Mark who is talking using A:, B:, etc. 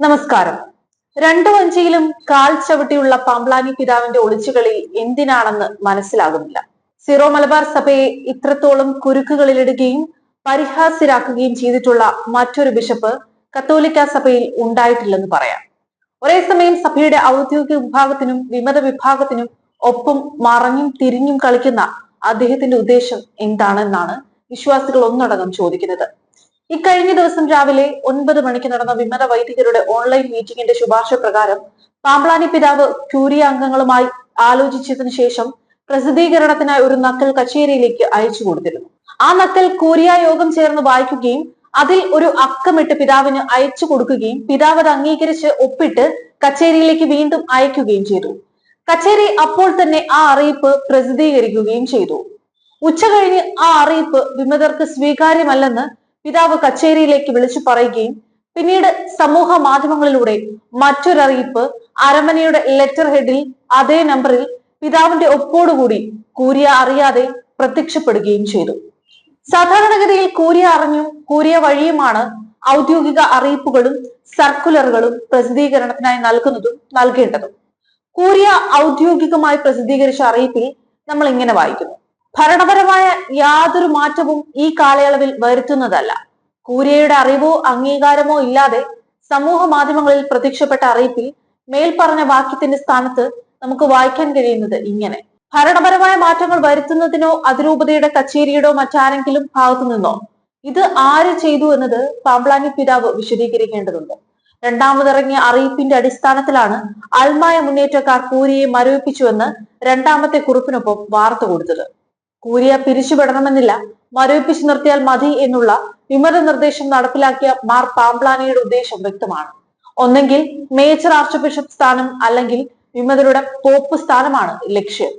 A: നമസ്കാരം. രണ്ടു വഞ്ചിയിലും കാൽ ചവിട്ടിയുള്ള പാമ്പ്ലാനി പിതാവിന്റെ ഒളിച്ചുകളി എന്തിനാണെന്ന് മനസ്സിലാകുന്നില്ല. സിറോ മലബാർ സഭയെ ഇത്രത്തോളം കുരുക്കുകളിലിടുകയും പരിഹാസ്യരാക്കുകയും ചെയ്തിട്ടുള്ള മറ്റൊരു ബിഷപ്പ് കത്തോലിക്ക സഭയിൽ ഉണ്ടായിട്ടില്ലെന്ന് പറയാം. ഒരേ സമയം സഭയുടെ ഔദ്യോഗിക വിഭാഗത്തിനും വിമത വിഭാഗത്തിനും ഒപ്പം മറഞ്ഞും തിരിഞ്ഞും കളിക്കുന്ന അദ്ദേഹത്തിന്റെ ഉദ്ദേശം എന്താണെന്നാണ് വിശ്വാസികൾ ഒന്നടങ്കം ചോദിക്കുന്നത്. ഇക്കഴിഞ്ഞ ദിവസം രാവിലെ ഒൻപത് മണിക്ക് നടന്ന വിമത വൈദികരുടെ ഓൺലൈൻ മീറ്റിംഗിന്റെ ശുപാർശ പ്രകാരം പാമ്പ്ലാനി പിതാവ് ക്യൂരിയ അംഗങ്ങളുമായി ആലോചിച്ചതിനു ശേഷം പ്രസിദ്ധീകരണത്തിനായി ഒരു നക്കൽ കച്ചേരിയിലേക്ക് അയച്ചു കൊടുത്തിരുന്നു. ആ നക്കൽ കൂരിയ യോഗം ചേർന്ന് വായിക്കുകയും അതിൽ ഒരു അക്കമിട്ട് പിതാവിന് അയച്ചു കൊടുക്കുകയും പിതാവ് അത് അംഗീകരിച്ച് ഒപ്പിട്ട് കച്ചേരിയിലേക്ക് വീണ്ടും അയക്കുകയും ചെയ്തു. കച്ചേരി അപ്പോൾ തന്നെ ആ അറിയിപ്പ് പ്രസിദ്ധീകരിക്കുകയും ചെയ്തു. ഉച്ച കഴിഞ്ഞ് ആ അറിയിപ്പ് വിമതർക്ക് സ്വീകാര്യമല്ലെന്ന് പിതാവ് കച്ചേരിയിലേക്ക് വിളിച്ചു പറയുകയും പിന്നീട് സമൂഹ മാധ്യമങ്ങളിലൂടെ മറ്റൊരറിയിപ്പ് അരമനയുടെ ലെറ്റർ ഹെഡിൽ അതേ നമ്പറിൽ പിതാവിന്റെ ഒപ്പോടുകൂടി കൂരിയ അറിയാതെ പ്രത്യക്ഷപ്പെടുകയും ചെയ്തു. സാധാരണഗതിയിൽ കൂരിയ അറിഞ്ഞും കൂരിയ വഴിയുമാണ് ഔദ്യോഗിക അറിയിപ്പുകളും സർക്കുലറുകളും പ്രസിദ്ധീകരണത്തിനായി നൽകുന്നതും നൽകേണ്ടതും. കൂരിയ ഔദ്യോഗികമായി പ്രസിദ്ധീകരിച്ച അറിയിപ്പിൽ നമ്മൾ ഇങ്ങനെ വായിക്കുന്നു. ഭരണപരമായ യാതൊരു മാറ്റവും ഈ കാലയളവിൽ വരുത്തുന്നതല്ല. കൂരിയയുടെ അറിവോ അംഗീകാരമോ ഇല്ലാതെ സമൂഹ മാധ്യമങ്ങളിൽ പ്രത്യക്ഷപ്പെട്ട അറിയിപ്പിൽ മേൽപ്പറഞ്ഞ വാക്യത്തിന്റെ സ്ഥാനത്ത് നമുക്ക് വായിക്കാൻ കഴിയുന്നത് ഇങ്ങനെ. ഭരണപരമായ മാറ്റങ്ങൾ വരുത്തുന്നതിനോ അതിരൂപതയുടെ കച്ചേരിയുടോ മറ്റാരെങ്കിലും ഭാഗത്തു നിന്നോ ഇത് ആര് ചെയ്തു എന്നത് പാമ്പ്ലാനി പിതാവ് വിശദീകരിക്കേണ്ടതുണ്ട്. രണ്ടാമതിറങ്ങിയ അറിയിപ്പിന്റെ അടിസ്ഥാനത്തിലാണ് അൽമായ മുന്നേറ്റക്കാർ കൂരിയെ മരവിപ്പിച്ചുവെന്ന് രണ്ടാമത്തെ കുറിപ്പിനൊപ്പം വാർത്ത കൊടുത്തത്. കൂരിയ പിരിച്ചുവിടണമെന്നില്ല. മരവിപ്പിച്ചു നിർത്തിയാൽ മതി എന്നുള്ള വിമത നിർദ്ദേശം നടപ്പിലാക്കിയ മാർ പാംപ്ലാനിയുടെ ഉദ്ദേശം വ്യക്തമാണ്. ഒന്നെങ്കിൽ മേജർ ആർച്ച് ബിഷപ്പ് സ്ഥാനം അല്ലെങ്കിൽ വിമതരുടെ പോപ്പ് സ്ഥാനമാണ് ലക്ഷ്യം.